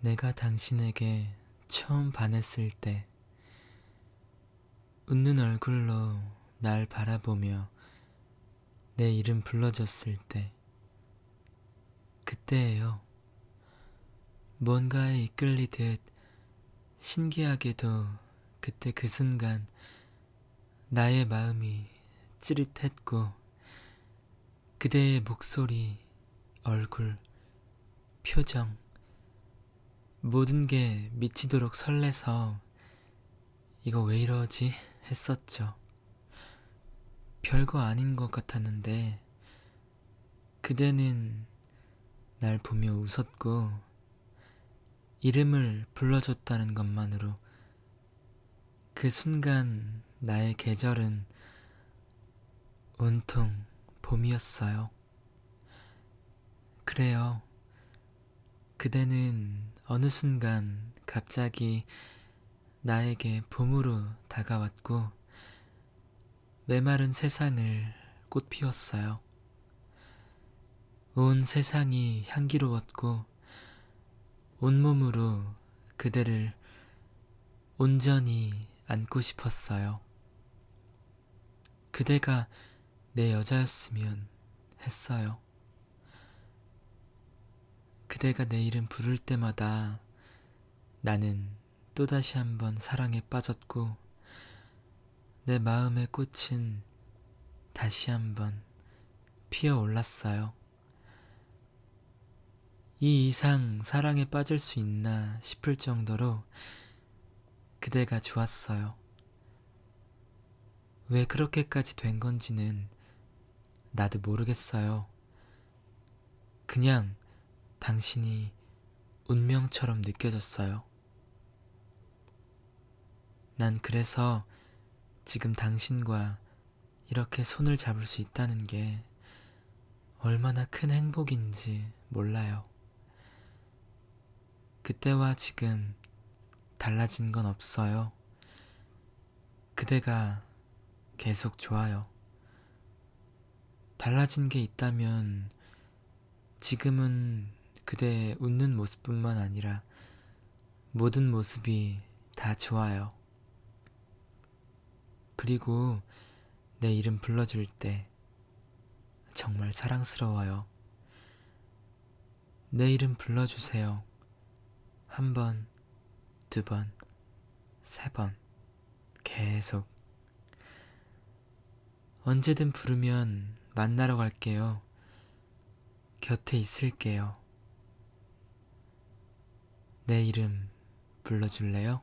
내가 당신에게 처음 반했을 때, 웃는 얼굴로 날 바라보며 내 이름 불러줬을 때, 그때예요. 뭔가에 이끌리듯 신기하게도 그때 그 순간 나의 마음이 찌릿했고, 그대의 목소리, 얼굴, 표정, 모든 게 미치도록 설레서 이거 왜 이러지 했었죠. 별거 아닌 것 같았는데 그대는 날 보며 웃었고 이름을 불러줬다는 것만으로 그 순간 나의 계절은 온통 봄이었어요. 그래요. 그대는 어느 순간 갑자기 나에게 봄으로 다가왔고 메마른 세상을 꽃 피웠어요. 온 세상이 향기로웠고 온몸으로 그대를 온전히 안고 싶었어요. 그대가 내 여자였으면 했어요. 그대가 내 이름 부를 때마다 나는 또다시 한번 사랑에 빠졌고 내 마음의 꽃은 다시 한번 피어 올랐어요. 이 이상 사랑에 빠질 수 있나 싶을 정도로 그대가 좋았어요. 왜 그렇게까지 된 건지는 나도 모르겠어요. 그냥 당신이 운명처럼 느껴졌어요. 난 그래서 지금 당신과 이렇게 손을 잡을 수 있다는 게 얼마나 큰 행복인지 몰라요. 그때와 지금 달라진 건 없어요. 그대가 계속 좋아요. 달라진 게 있다면 지금은 그대의 웃는 모습뿐만 아니라 모든 모습이 다 좋아요. 그리고 내 이름 불러줄 때 정말 사랑스러워요. 내 이름 불러주세요. 한 번, 두 번, 세 번, 계속. 언제든 부르면 만나러 갈게요. 곁에 있을게요. 내 이름 불러줄래요?